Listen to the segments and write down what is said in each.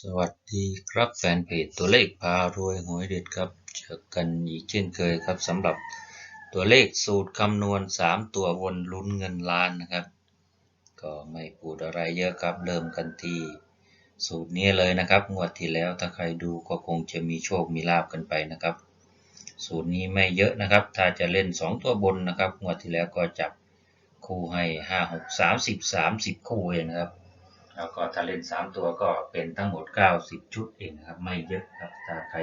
สวัสดีครับแฟนเพจตัวเลขพารวยหวยเด็ดครับเจอกันอีกเช่นเคยครับสำหรับตัวเลขสูตรคำนวณ 3 ตัววนลุ้นเงินล้านนะครับ ก็ไม่พูดอะไรเยอะครับเริ่มกันที่สูตรนี้เลยนะครับ งวดที่แล้วถ้าใครดูก็คงจะมีโชคมีลาบกันไปนะครับ สูตรนี้ไม่เยอะนะครับ ถ้าจะเล่น 2 ตัวบนนะครับ งวดที่แล้วก็จับคู่ให้ 5 6 30 30 คู่เองนะครับ แล้วก็ถ้าเล่น 3 ตัวก็เป็นทั้งหมด 90 ชุดเองครับ ไม่เยอะครับ ถ้าใคร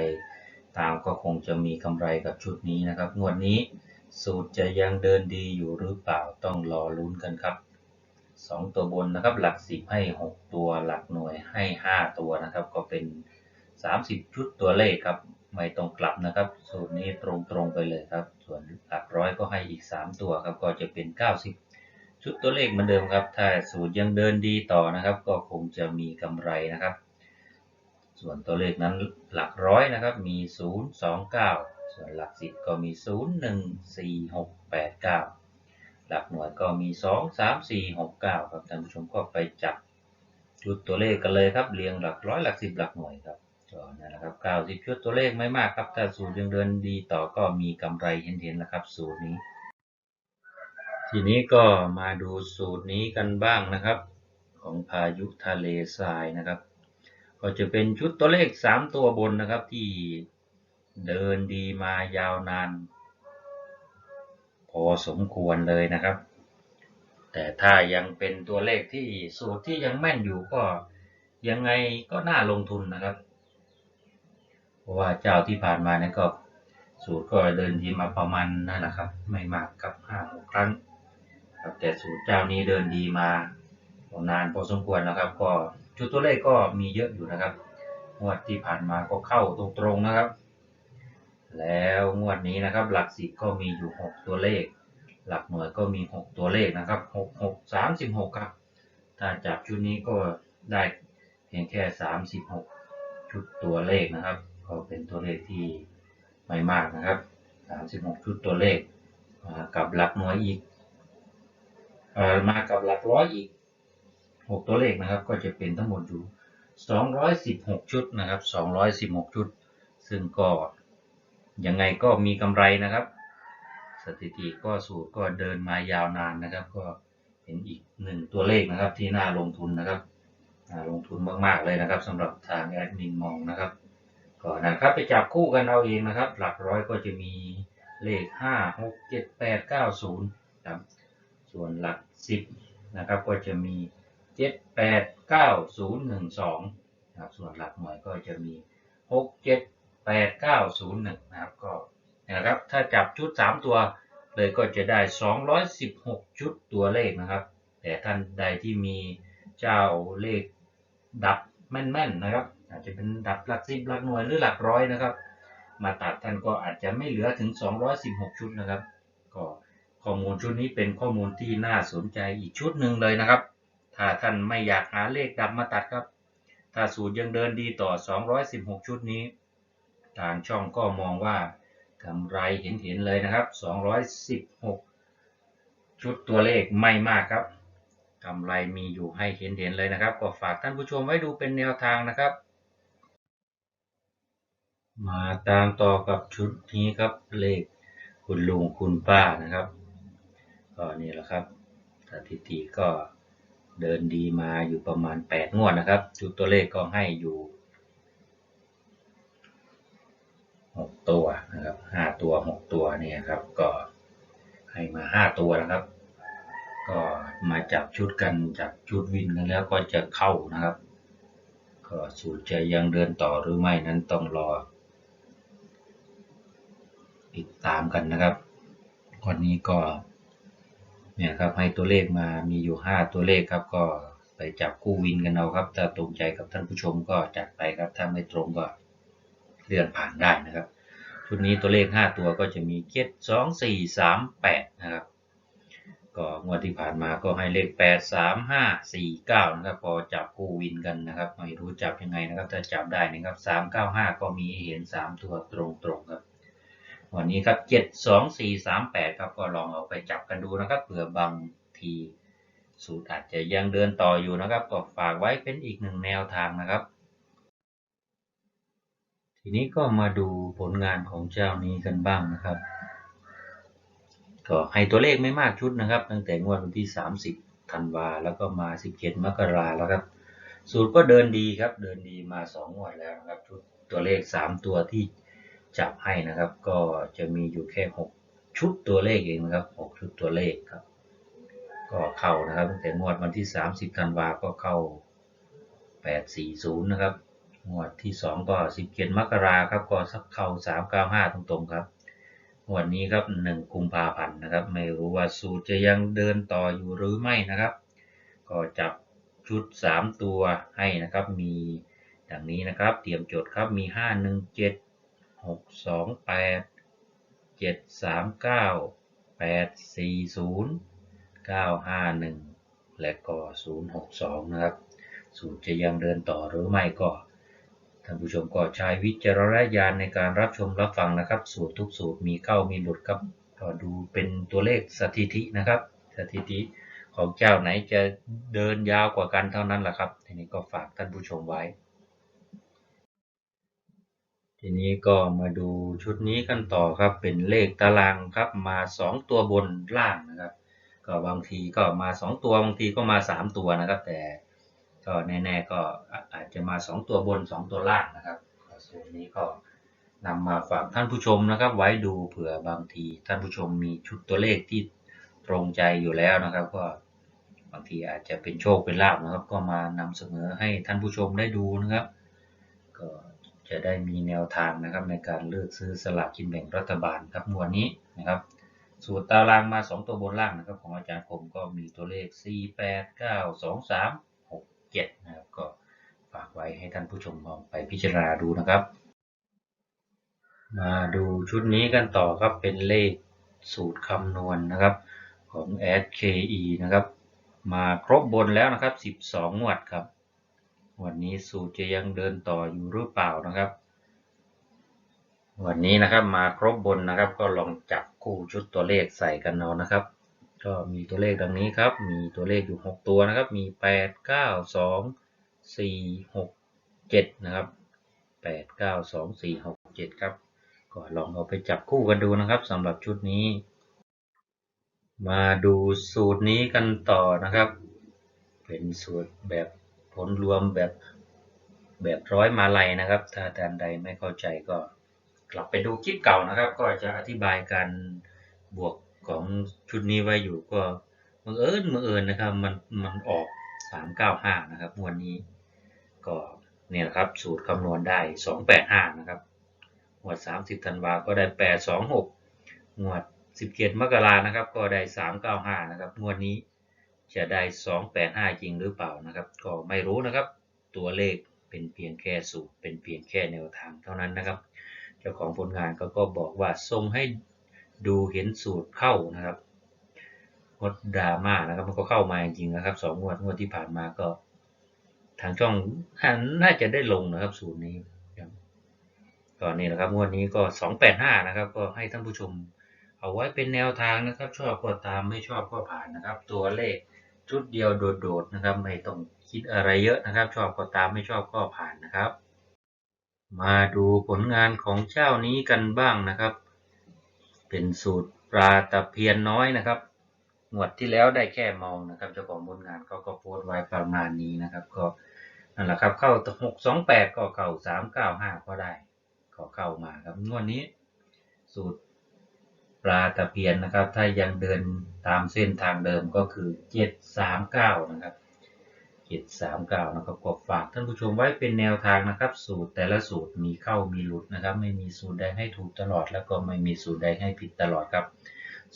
ตามก็คงจะมีกำไรกับชุดนี้นะครับ งวดนี้สูตรจะยังเดินดีอยู่หรือเปล่าต้องรอลุ้นกันครับ 2 ตัวบนนะครับ หลัก 10 ให้ 6 ตัวหลักหน่วยให้ 5 ตัวนะครับ ก็เป็น 30 ชุดตัวเลขครับ ไม่ต้องกลับนะครับ สูตรนี้ตรงๆไปเลยครับ ส่วนหลักร้อยก็ให้อีก 3 ตัวครับ ก็จะเป็น 90 ชุดตัวเลขเหมือนเดิมครับ ถ้าสูตรยังเดินดีต่อนะครับ ก็คงจะมีกำไรนะครับ ส่วนตัวเลขนั้นหลักร้อยนะครับ มี 0 2 9 ส่วนหลักสิบก็มี 0 1 4 6 8 9 หลักหน่วยก็มี 2 3 4 6 9 ครับท่านผู้ชมก็ไปจับชุดตัวเลขกันเลยครับ เรียงหลักร้อยหลักสิบหลักหน่วยครับก็นั่นแหละครับ90ชุดตัวเลขไม่มากครับ ถ้าสูตรยังเดินดีต่อก็มีกำไรเห็นๆนะครับ สูตรนี้ ทีนี้ก็มาดูสูตรนี้กันบ้างนะครับ ของพายุทะเลทรายนะครับ ก็จะเป็นชุดตัวเลข 3 ตัวบนนะครับที่เดินดีมายาวนาน พอสมควรเลยนะครับ แต่ถ้ายังเป็นตัวเลขที่สูตรที่ยังแม่นอยู่ก็ยังไงก็น่าลงทุนนะครับ เพราะว่าเจ้าที่ผ่านมาเนี่ยก็สูตรก็เดินดีมาประมาณนั่นแหละครับ ไม่มากกับห้าหกครั้ง ครับแต่สูตรเจ้านี้เดินดีมานานพอสมควรนะครับ ก็ชุดตัวเลขก็มีเยอะอยู่นะครับงวดที่ผ่านมาก็เข้าตรงๆนะครับ แล้วงวดนี้นะครับ หลักสิบก็มีอยู่ 6 ตัวเลข หลักหน่วยก็มี 6 ตัวเลขนะครับ 6 6 36 ครับ ถ้าจับชุดนี้ก็ได้เพียงแค่ 36 ชุดตัวเลขนะครับ ก็เป็นตัวเลขที่ไม่มากนะครับ 36 ชุดตัวเลขกับหลักหน่วยอีก มากับหลักร้อยอีก 6 ตัวเลขนะครับ ก็จะเป็นทั้งหมดอยู่ 216 ชุดนะครับ 216 ชุด ซึ่งก็ยังไงก็มีกำไรนะครับ สถิติก็สูตรก็เดินมายาวนานนะครับ ก็เป็นอีกหนึ่งตัวเลขนะครับที่น่าลงทุนนะครับน่าลงทุนมากๆเลยนะครับสำหรับทางแอดมินมองนะครับก็นะครับไปจับคู่กันเอาเองนะครับ หลักร้อยก็จะมีเลข 5 6 7 8 9 0ครับ ส่วนหลักสิบนะครับก็จะมีเจ็ดแปดเก้าศูนย์หนึ่งสองนะครับส่วนหลักหน่วยก็จะมีหกเจ็ดแปดเก้าศูนย์หนึ่งนะครับก็นะครับถ้าจับชุดสามตัวเลยก็จะได้สองร้อยสิบหกชุดตัวเลขนะครับ แต่ท่านใดที่มีเจ้าเลขดับแม่นๆนะครับ อาจจะเป็นดับหลักสิบหลักหน่วยหรือหลักร้อยนะครับ มาตัดท่านก็อาจจะไม่เหลือถึง 216 ชุดนะครับ ก็ ข้อมูลชุดนี้เป็นข้อมูลที่น่าสนใจอีกชุดหนึ่งเลยนะครับ ถ้าท่านไม่อยากหาเลขดับมาตัดครับ ถ้าสูตรยังเดินดีต่อ 216 ชุดนี้ ทางช่องก็มองว่ากำไรเห็นๆเลยนะครับ 216 ชุดตัวเลขไม่มากครับกำไรมีอยู่ให้เห็นๆเลยนะครับ ก็ฝากท่านผู้ชมไว้ดูเป็นแนวทางนะครับ มาตามต่อกับชุดนี้ครับเลขคุณลุงคุณป้านะครับ ก็นี่แหละครับสถิติก็เดินดีมาอยู่ประมาณ 8 งวดนะครับจุดตัวเลขก็ให้อยู่ 6 ตัวนะครับ5ตัว 6 ตัวเนี่ยครับก็ให้มา 5 ตัวนะครับ ก็มาจับชุดกันจับชุดวินกันแล้วก็จะเข้านะครับ ก็สูตรจะยังเดินต่อหรือไม่นั้นต้องรอติดตามกันนะครับวันนี้ก็ เนี่ยครับให้ตัวเลขมามีอยู่ 5 ตัวเลขครับก็ไปจับคู่วินกันเอาครับถ้าตรงใจกับท่านผู้ชมก็จัดไปครับถ้าไม่ตรงก็เลื่อนผ่านได้นะครับชุดนี้ตัวเลข 5 ตัวก็จะมีเจ็ดสองสี่สามแปดนะครับก็งวดที่ผ่านมาก็ให้เลข 8 3 5 4 9นะครับพอจับคู่วินกันนะครับไม่รู้จับยังไงนะครับถ้าจับได้นะครับ 3 9 5 ก็มีเห็น 3 ตัวตรงๆครับ วันนี้ครับ 7 2 4 3 8 ครับก็ลองเอาไปจับกันดูนะครับเผื่อบางทีสูตรอาจจะยังเดินต่ออยู่นะครับ ก็ฝากไว้เป็นอีกหนึ่งแนวทางนะครับ ทีนี้ก็มาดูผลงานของเจ้านี้กันบ้างนะครับ ก็ให้ตัวเลขไม่มากชุดนะครับ ตั้งแต่งวดวันที่ 30ธันวาแล้วก็มา 17 มกราแล้วครับ สูตรก็เดินดีครับ เดินดีมา 2 งวดแล้วนะครับชุดตัวเลข 3 ตัวที่ จับให้นะครับ ก็จะมีอยู่แค่ 6 ชุดตัวเลขเองนะครับ 6 ชุดตัวเลขครับ ก็เข้านะครับตั้งแต่งวดวันที่ 30ธันวาก็เข้า 840 นะครับ งวดที่ 2 ก็ 17 มกราครับ ก็สักเข้า 395 ตรงๆครับงวดนี้ครับ 1 กุมภาพันธ์นะครับ ไม่รู้ว่าสูตรจะยังเดินต่ออยู่หรือไม่นะครับ ก็จับชุด 3 ตัวให้นะครับ มีดังนี้นะครับ เตรียมจดครับ มี 517 628 739 840 951และก็062นะครับสูตรจะยังเดินต่อหรือไม่ก็ท่านผู้ชมก็ใช้วิจารณญาณในการรับชมรับฟังนะครับ สูตรทุกสูตรมีเข้ามีหลุดครับก็ดูเป็นตัวเลขสถิตินะครับ สถิติของเจ้าไหนจะเดินยาวกว่ากันเท่านั้นแหละครับ ทีนี้ก็ฝากท่านผู้ชมไว้ ทีนี้ก็มาดูชุดนี้กันต่อครับ เป็นเลขตารางครับ มา 2 ตัวบนล่างนะครับ ก็บางทีก็มา 2 ตัวบางทีก็มา 3 ตัวนะครับ แต่ก็แน่ๆก็อาจจะมา 2 ตัวบน 2 ตัวล่างนะครับส่วนนี้ก็นำมาฝากท่านผู้ชมนะครับ ไว้ดูเผื่อบางทีท่านผู้ชมมีชุดตัวเลขที่ตรงใจอยู่แล้วนะครับ ก็บางทีอาจจะเป็นโชคเป็นลาภนะครับ ก็มานำเสนอให้ท่านผู้ชมได้ดูนะครับ ก็ จะได้มีแนวทางนะครับในการเลือกซื้อสลากกินแบ่งรัฐบาลครับงวดนี้นะครับ สูตรตารางมา 2 ตัวบนล่างนะครับ ของอาจารย์คมก็มีตัวเลข 4 8 9 2 3 6 7 นะครับ ก็ฝากไว้ให้ท่านผู้ชมลองไปพิจารณาดูนะครับ มาดูชุดนี้กันต่อครับเป็นเลขสูตรคำนวณนะครับของ SKE นะครับ มาครบบนแล้วนะครับ 12 งวดครับ วันนี้สูตรจะยังเดินต่ออยู่หรือเปล่านะครับ วันนี้นะครับมาครบบนนะครับ ก็ลองจับคู่ชุดตัวเลขใส่กันเอานะครับ ก็มีตัวเลขดังนี้ครับ มีตัวเลขอยู่ 6 ตัวนะครับ มี 8 9 2 4 6 7 นะครับ 8 9 2 4 6 7 ครับ ก็ลองเอาไปจับคู่กันดูนะครับสำหรับชุดนี้ มาดูสูตรนี้กันต่อนะครับ เป็นสูตรแบบ ผลรวมแบบแบบร้อยมาลัยนะครับ ถ้าท่านใดไม่เข้าใจก็กลับไปดูคลิปเก่านะครับ ก็จะอธิบายการบวกของชุดนี้ไว้อยู่ก็บังเอิญบังเอิญนะครับ มันมันออก395นะครับวดนี้ก็เนี่ยครับสูตรคำนวณได้285นะครับงวด30ธันวาก็ได้826งวด17มกรานะครับ ก็ได้395นะครับงวดนี้ จะได้ 285 จริงหรือเปล่านะครับ ก็ไม่รู้นะครับ ตัวเลขเป็นเพียงแค่สูตร เป็นเพียงแค่แนวทางเท่านั้นนะครับ เจ้าของผลงานก็ก็บอกว่าทรงให้ดูเห็นสูตรเข้านะครับงดดราม่านะครับมันก็เข้ามาจริงๆนะครับสองงวดงวดที่ผ่านมาก็ ทางช่องน่าจะได้ลงนะครับสูตรนี้ครับก็นี่นะครับงวดนี้ก็ 285 นะครับ ก็ให้ท่านผู้ชมเอาไว้เป็นแนวทางนะครับ ชอบก็ตามไม่ชอบก็ผ่านนะครับ ตัวเลข ชุดเดียวโดดๆนะครับ ไม่ต้องคิดอะไรเยอะนะครับ ชอบก็ตามไม่ชอบก็ผ่านนะครับ มาดูผลงานของเจ้านี้กันบ้างนะครับ เป็นสูตรปลาตะเพียนน้อยนะครับงวดที่แล้วได้แค่มองนะครับเจ้าของผลงานเขาก็โพสต์ไว้ประมาณนี้นะครับ ก็นั่นแหละครับ เข้าหกสองแปดก็เข้าสามเก้าห้าก็ได้ก็เข้ามาครับงวดนี้ สูตร ปลาตะเพียนนะครับ ถ้ายังเดินตามเส้นทางเดิมก็คือเจ็ดสามเก้านะครับเจ็ดสามเก้านะครับก็ฝากท่านผู้ชมไว้เป็นแนวทางนะครับ สูตรแต่ละสูตรมีเข้ามีหลุดนะครับ ไม่มีสูตรใดให้ถูกตลอด แล้วก็ไม่มีสูตรใดให้ผิดตลอดครับ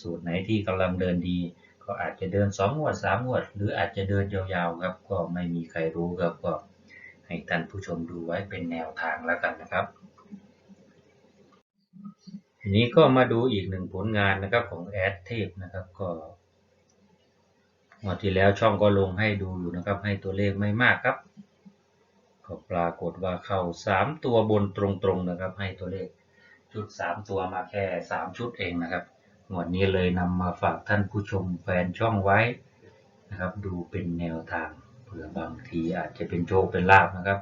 สูตรไหนที่กำลังเดินดี ก็อาจจะเดินสองวดสามงวด หรืออาจจะเดินยาวๆครับ ก็ไม่มีใครรู้ครับก็ให้ท่านผู้ชมดูไว้เป็นแนวทางแล้วกันนะครับ ทีนี้ก็มาดูอีกหนึ่งผลงานนะครับของแอดเทพนะครับก็งวดที่แล้วช่องก็ลงให้ดูอยู่นะครับ ให้ตัวเลขไม่มากครับ ก็ปรากฏว่าเข้าสามตัวบนตรงๆนะครับ ให้ตัวเลขชุดสามตัวมาแค่สามชุดเองนะครับงวดนี้เลยนำมาฝากท่านผู้ชมแฟนช่องไว้นะครับ ดูเป็นแนวทางเผื่อบางทีอาจจะเป็นโชคเป็นลาบนะครับ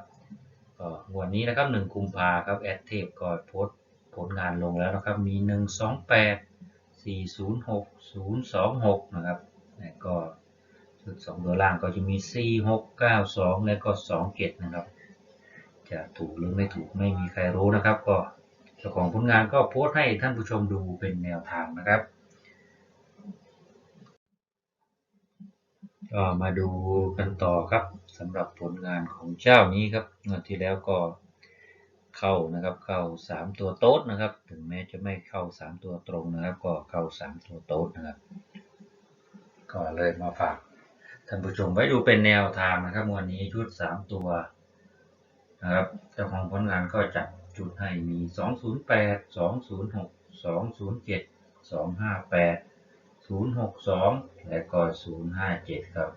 ก็วันนี้นะครับ1กุมภาครับแอดเทปก็โพสต์ ผลงานลงแล้วนะครับ มี 128 406 026 นะครับแล้วก็ชุด2ตัวล่างก็จะมี 4692 และก็ 27 นะครับ จะถูกหรือไม่ถูกไม่มีใครรู้นะครับ ก็เจ้าของผลงานก็โพสต์ให้ท่านผู้ชมดูเป็นแนวทางนะครับ ก็มาดูกันต่อครับสำหรับผลงานของเจ้านี้ครับงวดที่แล้วก็ เข้านะครับ เข้า 3 ตัวโต๊ดนะครับ ถึงแม้จะไม่เข้า 3 ตัวตรงนะครับ ก็เข้า 3 ตัวโต๊ดนะครับก็เลยมาฝากท่านผู้ชมไว้ดูเป็นแนวทางนะครับวันนี้ชุด 3 ตัวนะครับเจ้าของผลงานก็จัดจุดให้มี 208 206 207 258 062 และก็ 057 ครับ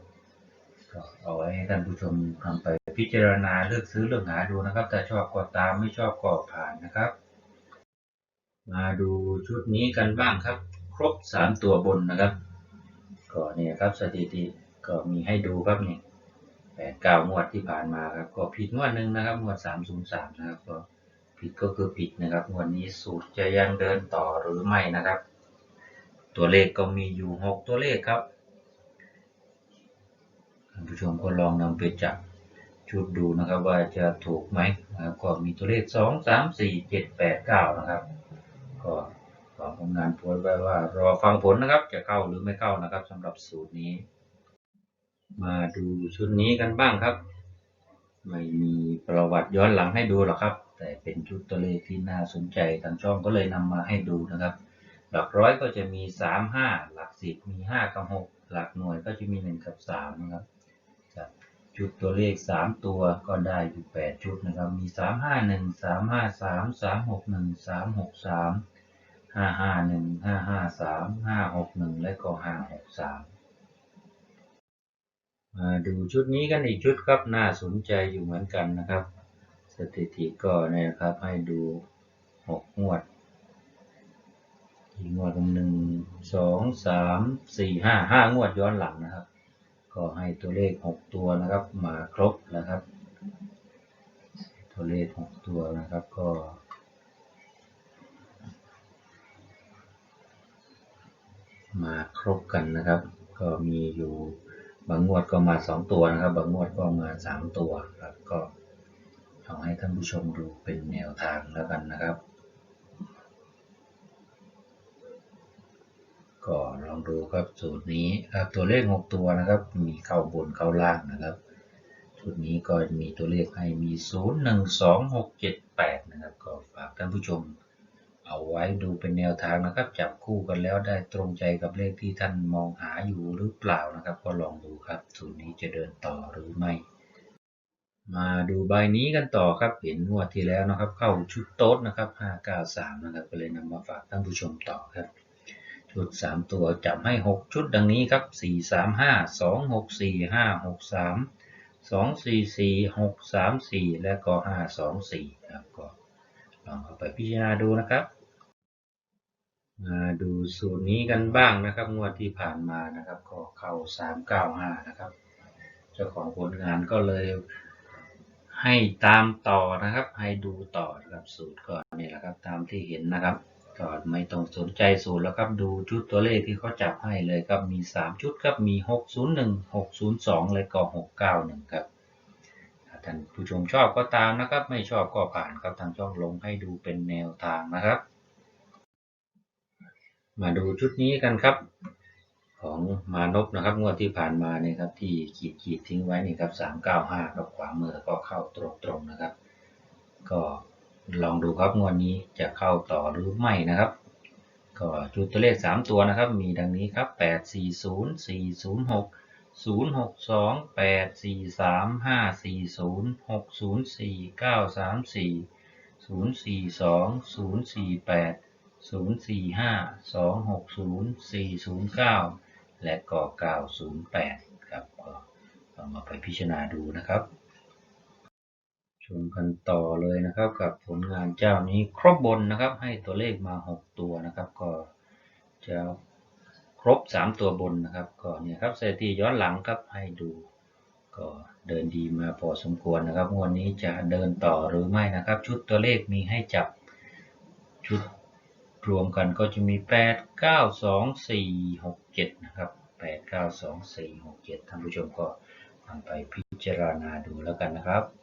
ก็เอาไว้ให้ท่านผู้ชมทำไปพิจารณาเลือกซื้อเลือกหาดูนะครับ แต่ชอบก็ตามไม่ชอบก็ผ่านนะครับ มาดูชุดนี้กันบ้างครับ ครบ 3 ตัวบนนะครับ ก็เนี่ยครับสถิติก็มีให้ดูครับนี่แปดเก้างวดที่ผ่านมาครับ ก็ผิดงวดหนึ่งนะครับงวด303นะครับก็ผิดก็คือผิดนะครับงวดนี้สูตรจะยังเดินต่อหรือไม่นะครับ ตัวเลขก็มีอยู่6ตัวเลขครับานผู้ชมก็ลองนำไปจับชุดดูนะครับว่าจะถูกไหมนะครับก็มีตัวเลข 2 3 4 7 8 9 นะครับ ก็ขอผลงานโพสไว้ว่ารอฟังผลนะครับ จะเข้าหรือไม่เข้านะครับสำหรับสูตรนี้ มาดูชุดนี้กันบ้างครับ ไม่มีประวัติย้อนหลังให้ดูหรอกครับ แต่เป็นชุดตัวเลขที่น่าสนใจทางช่องก็เลยนำมาให้ดูนะครับ หลักร้อยก็จะมี 3 5 หลักสิบมี 5 กับ 6 หลักหน่วยก็จะมี 1 กับ 3 นะครับ ชุดตัวเลข 3 ตัวก็ได้อยู่ 8 ชุดนะครับ มี 3 5 1 3 5 3 3 6 1 3 6 3 5 5 1 5 5 3 5 6 1 และก็ 5 6 3 มาดูชุดนี้กันอีกชุดครับ น่าสนใจอยู่เหมือนกันนะครับ สถิติก็เนี่ยครับให้ดู 6 งวดอีกงวดหนึ่งสองสามสี่ห้าห้างวดย้อนหลังนะครับ ก็ให้ตัวเลขหกตัวนะครับมาครบนะครับ ตัวเลขหกตัวนะครับก็มาครบกันนะครับ ก็มีอยู่บางงวดก็มาสองตัวนะครับ บางงวดก็มาสามตัวครับก็เอาให้ท่านผู้ชมดูเป็นแนวทางแล้วกันนะครับ ก็ลองดูครับสูตรนี้ครับตัวเลข 6 ตัวนะครับ มีเข้าบนเข้าล่างนะครับชุดนี้ก็มีตัวเลขให้มี 0 1 2 6 7 8 นะครับ ก็ฝากท่านผู้ชม เอาไว้ดูเป็นแนวทางนะครับ จับคู่กันแล้วได้ตรงใจกับเลขที่ท่านมองหาอยู่หรือเปล่านะครับ ก็ลองดูครับสูตรนี้จะเดินต่อหรือไม่มาดูใบนี้กันต่อครับ เห็นงวดที่แล้วนะครับ เข้าชุดโต๊ดนะครับ 593 นะครับ ก็เลยนำมาฝากท่านผู้ชมต่อครับ ชุด3ตัวจับให้6ชุดดังนี้ครับ4 3 5 2 6 4 5 6 3 2 4 4 6 3 4และก็5 2 4ครับก็ลองเอาไปพิจารณาดูนะครับมาดูสูตรนี้กันบ้างนะครับ งวดที่ผ่านมานะครับ ก็เข้า395นะครับ เจ้าของผลงานก็เลยให้ตามต่อนะครับ ให้ดูต่อนะครับสูตรก่อนนี่แหละครับตามที่เห็นนะครับ ก็ไม่ต้องสนใจสูตรแล้วครับดูชุดตัวเลขที่เขาจับให้เลยครับมี 3 ชุดครับมี 601 602 และก็ 691 ครับท่านผู้ชมชอบก็ตามนะครับ ไม่ชอบก็ผ่านครับทางช่องลงให้ดูเป็นแนวทางนะครับ มาดูชุดนี้กันครับ ของมานพนะครับงวดที่ผ่านมาเนี่ยครับที่ขีดขีดทิ้งไว้นี่ครับ395กับขวามือก็เข้าตรงๆนะครับ ก็ ลองดูครับงวดนนี้จะเข้าต่อหรือไม่นะครับ ก็จุดตัวเลข 3 ตัวนะครับ มีดังนี้ครับ 8 4 0 4 0 6 0 6 2 8 4 3 5 4 0 6 0 4 9 3 4 0 4 2 0 4 8 0 4 5 2 6 0 4 0 9 และก็908 ครับก็ลองเอาไปพิจารณาดูนะครับ ชมกันต่อเลยนะครับกับผลงานเจ้านี้ครบบนนะครับ ให้ตัวเลขมา 6 ตัวนะครับ ก็จะครบ 3 ตัวบนนะครับก็เนี่ยครับสถิติย้อนหลังครับให้ดูก็เดินดีมาพอสมควรนะครับงวดนนี้จะเดินต่อหรือไม่นะครับ ชุดตัวเลขมีให้จับชุดรวมกันก็จะมี 8 9 2 4 6 7 นะครับ 8 9 2 4 6 7ท่านผู้ชมก็นำไปพิจารณาดูแล้วกันนะครับ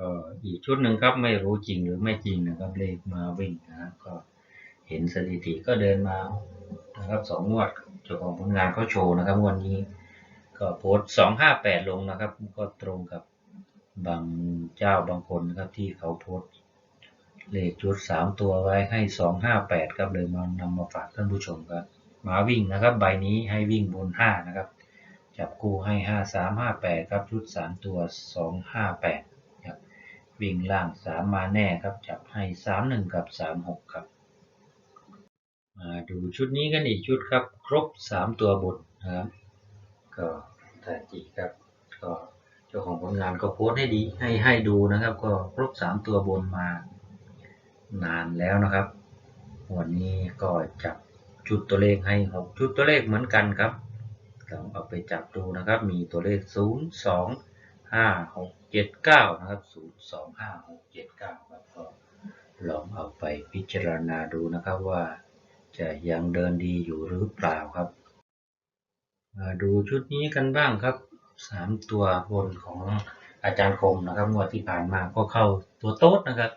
ก็อีกชุดหนึ่งครับไม่รู้จริงหรือไม่จริงนะครับเลขมาวิ่งนะครับก็เห็นสถิติก็เดินมานะครับสองงวดเจ้าของผลงานเขาโชว์นะครับวดนี้ ก็โพสสองห้าแปดลงนะครับ ก็ตรงกับบางเจ้าบางคนนะครับที่เขาโพสเลขชุดสามตัวไว้ให้สองห้าแปดครับเลยมานำมาฝากท่านผู้ชมครับมาวิ่งนะครับ ใบนี้ให้วิ่งบนห้านะครับ จับคู่ให้ห้าสามห้าแปดครับชุดสามตัวสองห้าแปด วิ่งล่างสามมาแน่ครับ จับให้สามหนึ่งกับสามหกครับ มาดูชุดนี้กันอีกชุดครับ ครบสามตัวบนนะครับ ก็ทาจิครับ ก็เจ้าของผลงานก็โพสให้ดีให้ให้ดูนะครับ ก็ครบสามตัวบนมานานแล้วนะครับ วันนี้ก็จับจุดตัวเลขให้หกจุดตัวเลขเหมือนกันครับลองเอาไปจับดูนะครับ มีตัวเลขศูนย์สองห้าหก เจ็ดเก้านะครับศูนย์สองห้าหกเจ็ดเก้าครับก็ลองเอาไปพิจารณาดูนะครับว่าจะยังเดินดีอยู่หรือเปล่าครับ มาดูชุดนี้กันบ้างครับสามตัวบนของอาจารย์คมนะครับงวดที่ผ่านมาก็เข้าตัวโต๊ดนะครับ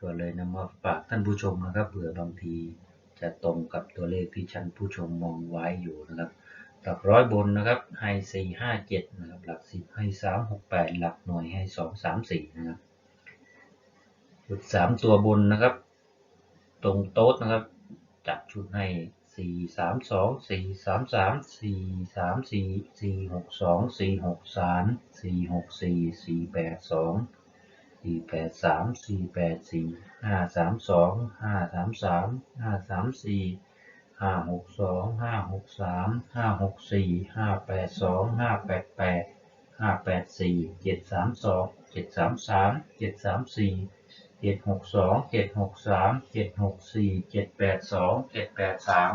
ก็เลยนำมาฝากท่านผู้ชมนะครับเผื่อบางทีจะตรงกับตัวเลขที่ท่านผู้ชมมองไว้อยู่นะครับ หลักร้อยบนนะครับ ให้สี่ห้าเจ็ดนะครับ หลักสิบให้สามหกแปดหลักหน่วยให้สองสามสี่นะครับชุดสามตัวบนนะครับ ตรงโต๊ดนะครับ จัดชุดให้สี่สามสองสี่สามสามสี่สามสี่สี่หกสองสี่หกสามสี่หกสี่สี่แปดสองสี่แปดสามสี่แปดสี่ห้าสามสองห้าสามสามห้าสามสี่ ห้าหกสองห้าหกสามห้าหกสี่ห้าแปดสองห้าแปดแปดห้าแปดสี่เจ็ดสามสองเจ็ดสามสามเจ็ดสามสี่เจ็ดหกสองเจ็ดหกสามเจ็ดหกสี่เจ็ดแปดสองเจ็ดแปดสาม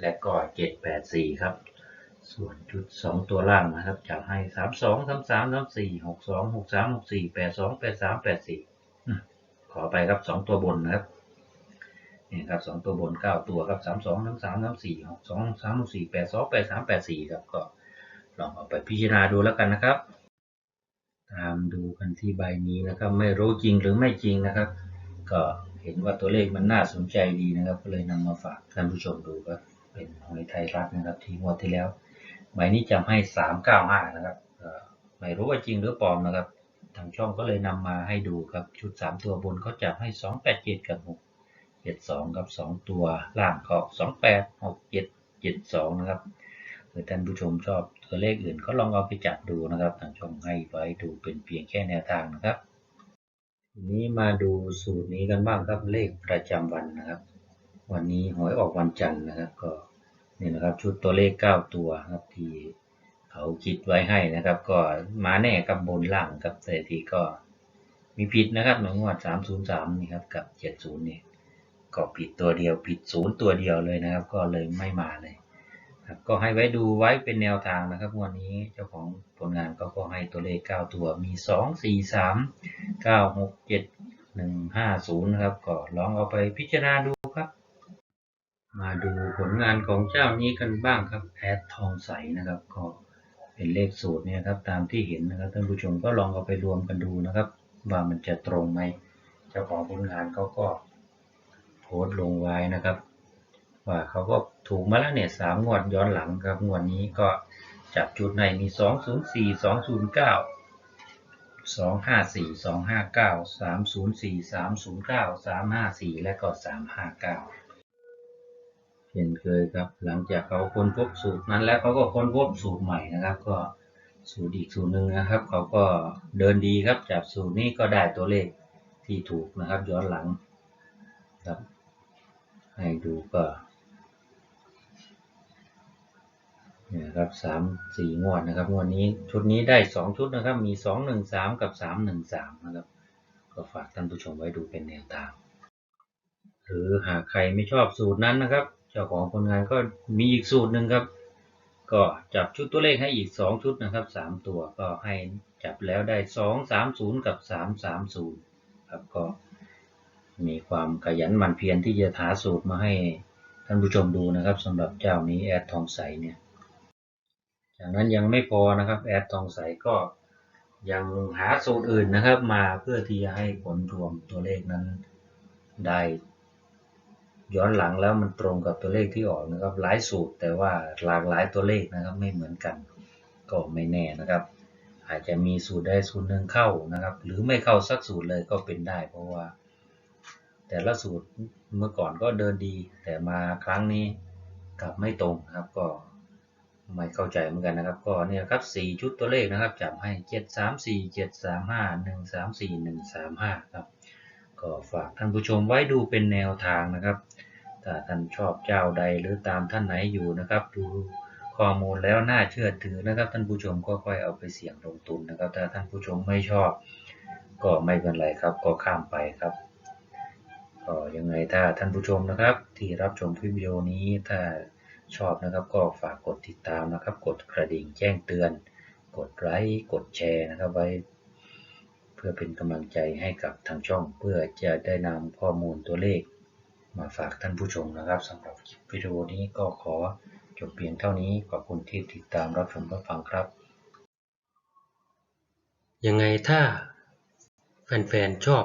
และก็เจ็ดแปดสี่ครับ ส่วนจุดสองตัวล่างนะครับจะให้สามสองสามสามสามสี่หกสองหกสามหกสี่แปดสองแปดสามแปดสี่ขอไปครับสองตัวบนนะครับ นี่ครับสองตัวบนเก้าตัวครับสามสองสามสามสามสี่หกสองสามสี่แปดสองแปดสามแปดสี่ครับก็ลองเอาไปพิจารณาดูแล้วกันนะครับ ตามดูกันที่ใบนี้นะครับ ไม่รู้จริงหรือไม่จริงนะครับ ก็เห็นว่าตัวเลขมันน่าสนใจดีนะครับ ก็เลยนำมาฝากท่านผู้ชมดูครับเป็นหวยไทยรัฐนะครับ ที่งวดที่แล้วใบนี้จำให้สามเก้าห้านะครับไม่รู้ว่าจริงหรือปลอมนะครับ ทางช่องก็เลยนำมาให้ดูครับชุดสามตัวบนเขาจับให้สองแปดเจ็ดกับหก เจ็ดสองกับสองตัวล่างก็สองแปดหกเจ็ดเจ็ดสองนะครับหรือท่านผู้ชมชอบตัวเลขอื่นก็ลองเอาไปจับดูนะครับทางช่องให้ไว้ดูเป็นเพียงแค่แนวทางนะครับทีนี้มาดูสูตรนี้กันบ้างครับเลขประจำวันนะครับ วันนี้หวยออกวันจันทร์นะครับ ก็นี่นะครับชุดตัวเลข9ตัวครับที่เขาคิดไว้ให้นะครับ ก็มาแน่กับบนล่างครับแต่ทีก็มีผิดนะครับหนึ่งงวด303นี่ครับกับ70นี่ ก็ผิดตัวเดียวผิดศูนย์ตัวเดียวเลยนะครับ ก็เลยไม่มาเลยครับก็ให้ไว้ดูไว้เป็นแนวทางนะครับวันนี้เจ้าของผลงานก็ก็ให้ตัวเลข 9 ตัวมี 2 4 3 9 6 7 1 5 0นะครับก็ลองเอาไปพิจารณาดูครับ มาดูผลงานของเจ้านี้กันบ้างครับแอดทองใสนะครับ ก็เป็นเลขสูตรเนี่ยครับตามที่เห็นนะครับท่านผู้ชมก็ลองเอาไปรวมกันดูนะครับ ว่ามันจะตรงไหมเจ้าของผลงานเขาก็ โพสต์ลงไว้นะครับ ว่าเขาก็ถูกมาแล้วเนี่ยสามงวดย้อนหลังครับงวดนี้ก็จับจุดในมีสองศูนย์สี่สองศูนย์เก้าสองห้าสี่สองห้าเก้าสามศูนย์สี่สามศูนย์เก้าสามห้าสี่และก็สามห้าเก้าเช่นเคยครับ หลังจากเขาค้นพบสูตรนั้นแล้วเขาก็ค้นพบสูตรใหม่นะครับ ก็สูตรอีกสูตรหนึ่งนะครับ เขาก็เดินดีครับจากสูตรนี้ก็ได้ตัวเลขที่ถูกนะครับ ย้อนหลัง ให้ดูก็นี่ยครับสามสี่งวดนะครับงวดนี้ชุดนี้ได้สองชุดนะครับ มีสองหนึ่งสามกับสามหนึ่งสามนะครับ ก็ฝากท่านผู้ชมไว้ดูเป็นแนวทาง หรือหากใครไม่ชอบสูตรนั้นนะครับ เจ้าของผลงานก็มีอีกสูตรหนึ่งครับ ก็ก็จับชุดตัวเลขให้อีก2ชุดนะครับ3ตัวก็ให้จับแล้วได้2 3 0กับ3 3 0ครับก็ มีความขยันหมั่นเพียรที่จะหาสูตรมาให้ท่านผู้ชมดูนะครับสำหรับเจ้านี้แอดทองใสเนี่ยจากนั้นยังไม่พอนะครับแอดทองใสก็ยังหาสูตรอื่นนะครับ มาเพื่อที่จะให้ผลรวมตัวเลขนั้นได้ย้อนหลังแล้วมันตรงกับตัวเลขที่ออกนะครับ หลายสูตรแต่ว่าหลากหลายตัวเลขนะครับไม่เหมือนกัน ก็ไม่แน่นะครับ อาจจะมีสูตรใดสูตรหนึ่งเข้านะครับ หรือไม่เข้าสักสูตรเลยก็เป็นได้เพราะว่า แต่ละสูตรเมื่อก่อนก็เดินดี แต่มาครั้งนี้กลับไม่ตรงครับก็ไม่เข้าใจเหมือนกันนะครับ ก็เนี่ยครับสี่ชุดตัวเลขนะครับจับให้เจ็ดสามสี่เจ็ดสามห้าหนึ่งสามสี่หนึ่งสามห้าครับ ก็ฝากท่านผู้ชมไว้ดูเป็นแนวทางนะครับ ถ้าท่านชอบเจ้าใดหรือตามท่านไหนอยู่นะครับ ดูข้อมูลแล้วน่าเชื่อถือนะครับ ท่านผู้ชมก็ค่อยเอาไปเสี่ยงลงทุนนะครับ ถ้าท่านผู้ชมไม่ชอบ ก็ไม่เป็นไรครับ ก็ข้ามไปครับ ก็ยังไงถ้าท่านผู้ชมนะครับ ที่รับชมคลิปวิดีโอนี้ถ้าชอบนะครับก็ฝากกดติดตามนะครับ กดกระดิ่งแจ้งเตือน กดไลค์กดแชร์นะครับไว้ เพื่อเป็นกำลังใจให้กับทางช่อง เพื่อจะได้นำข้อมูลตัวเลข มาฝากท่านผู้ชมนะครับสำหรับคลิปวิดีโอนี้ก็ขอจบเพียงเท่านี้ขอบคุณที่ติดตามรับชมรับฟังครับ ยังไงถ้าแฟนๆชอบ